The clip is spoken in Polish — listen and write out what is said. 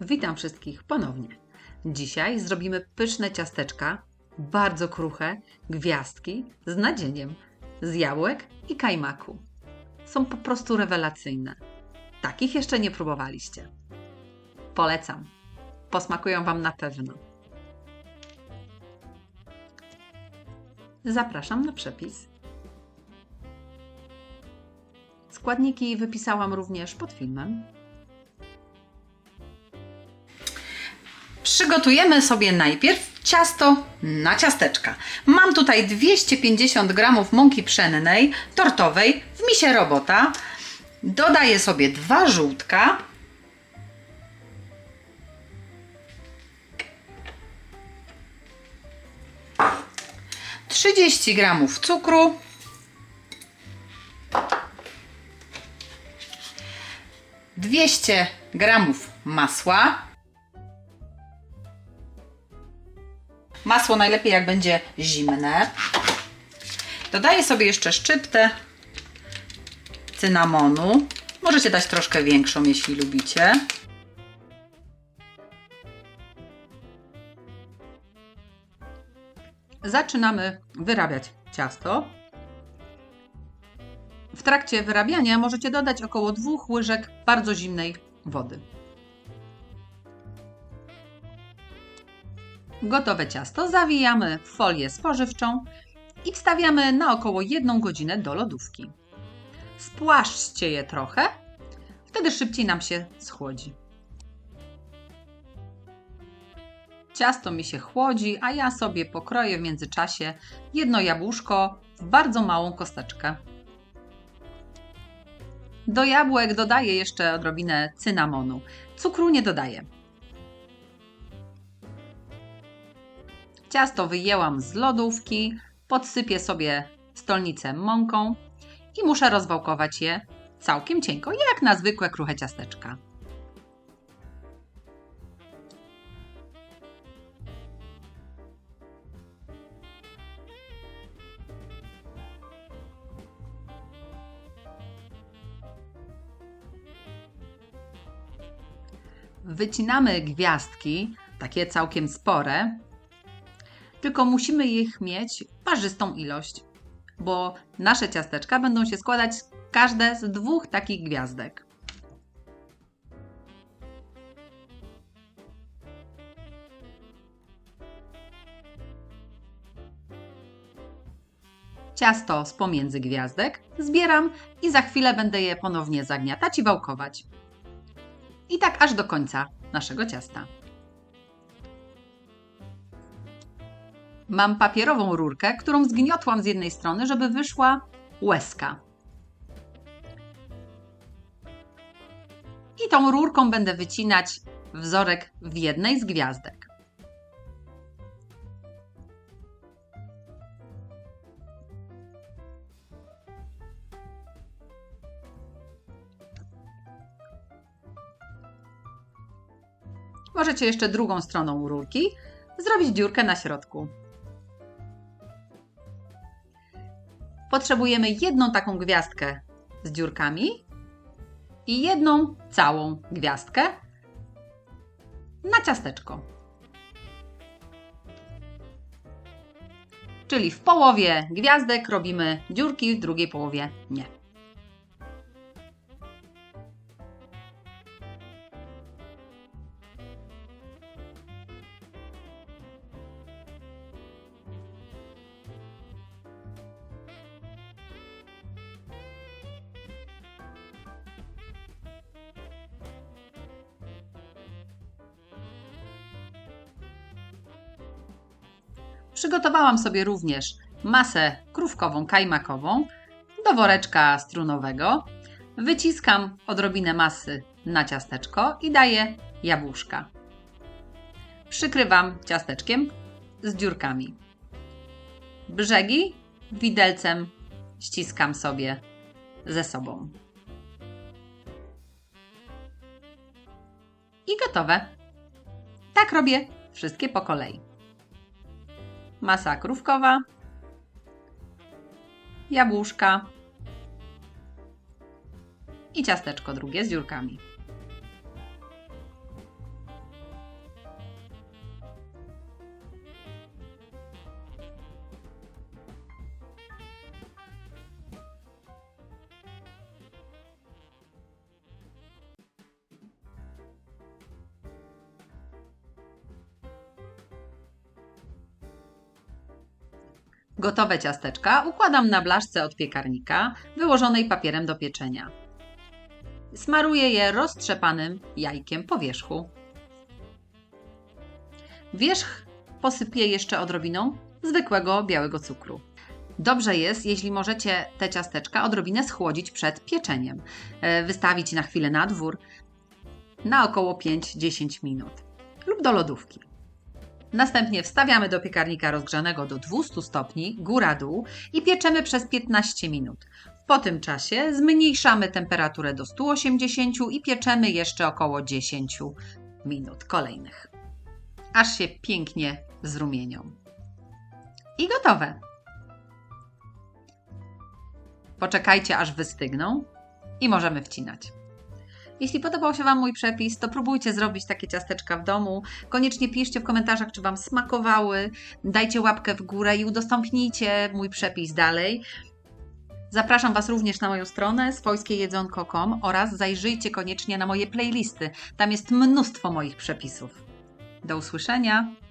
Witam wszystkich ponownie. Dzisiaj zrobimy pyszne ciasteczka, bardzo kruche, gwiazdki z nadzieniem, z jabłek i kajmaku. Są po prostu rewelacyjne. Takich jeszcze nie próbowaliście. Polecam. Posmakują Wam na pewno. Zapraszam na przepis. Składniki wypisałam również pod filmem. Przygotujemy sobie najpierw ciasto na ciasteczka. Mam tutaj 250 g mąki pszennej, tortowej, w misie robota. Dodaję sobie dwa żółtka. Trzydzieści gramów cukru, 200 gramów masła. Masło najlepiej jak będzie zimne. Dodaję sobie jeszcze szczyptę cynamonu. Możecie dać troszkę większą, jeśli lubicie. Zaczynamy wyrabiać ciasto. W trakcie wyrabiania możecie dodać około dwóch łyżek bardzo zimnej wody. Gotowe ciasto zawijamy w folię spożywczą i wstawiamy na około 1 godzinę do lodówki. Spłaszczcie je trochę, wtedy szybciej nam się schłodzi. Ciasto mi się chłodzi, a ja sobie pokroję w międzyczasie jedno jabłuszko w bardzo małą kosteczkę. Do jabłek dodaję jeszcze odrobinę cynamonu. Cukru nie dodaję. Ciasto wyjęłam z lodówki, podsypię sobie stolnicę mąką i muszę rozwałkować je całkiem cienko, jak na zwykłe kruche ciasteczka. Wycinamy gwiazdki, takie całkiem spore, tylko musimy ich mieć parzystą ilość, bo nasze ciasteczka będą się składać każde z dwóch takich gwiazdek. Ciasto z pomiędzy gwiazdek zbieram i za chwilę będę je ponownie zagniatać i wałkować. I tak aż do końca naszego ciasta. Mam papierową rurkę, którą zgniotłam z jednej strony, żeby wyszła łezka. I tą rurką będę wycinać wzorek w jednej z gwiazdek. Możecie jeszcze drugą stroną rurki zrobić dziurkę na środku. Potrzebujemy jedną taką gwiazdkę z dziurkami i jedną całą gwiazdkę na ciasteczko. Czyli w połowie gwiazdek robimy dziurki, w drugiej połowie nie. Przygotowałam sobie również masę krówkową, kajmakową do woreczka strunowego. Wyciskam odrobinę masy na ciasteczko i daję jabłuszka. Przykrywam ciasteczkiem z dziurkami. Brzegi widelcem ściskam sobie ze sobą. I gotowe. Tak robię wszystkie po kolei masa krówkowa, jabłuszka i ciasteczko drugie z dziurkami. Gotowe ciasteczka układam na blaszce od piekarnika, wyłożonej papierem do pieczenia. Smaruję je roztrzepanym jajkiem po wierzchu. Wierzch posypię jeszcze odrobiną zwykłego białego cukru. Dobrze jest, jeśli możecie te ciasteczka odrobinę schłodzić przed pieczeniem. E, Wystawić na chwilę na dwór na około 5-10 minut lub do lodówki. Następnie wstawiamy do piekarnika rozgrzanego do 200 stopni, góra-dół i pieczemy przez 15 minut. Po tym czasie zmniejszamy temperaturę do 180 i pieczemy jeszcze około 10 minut kolejnych, aż się pięknie zrumienią. I gotowe. Poczekajcie, aż wystygną i możemy wcinać. Jeśli podobał się Wam mój przepis, to próbujcie zrobić takie ciasteczka w domu. Koniecznie piszcie w komentarzach, czy Wam smakowały. Dajcie łapkę w górę i udostępnijcie mój przepis dalej. Zapraszam Was również na moją stronę swojskiejedzonko.com oraz zajrzyjcie koniecznie na moje playlisty. Tam jest mnóstwo moich przepisów. Do usłyszenia!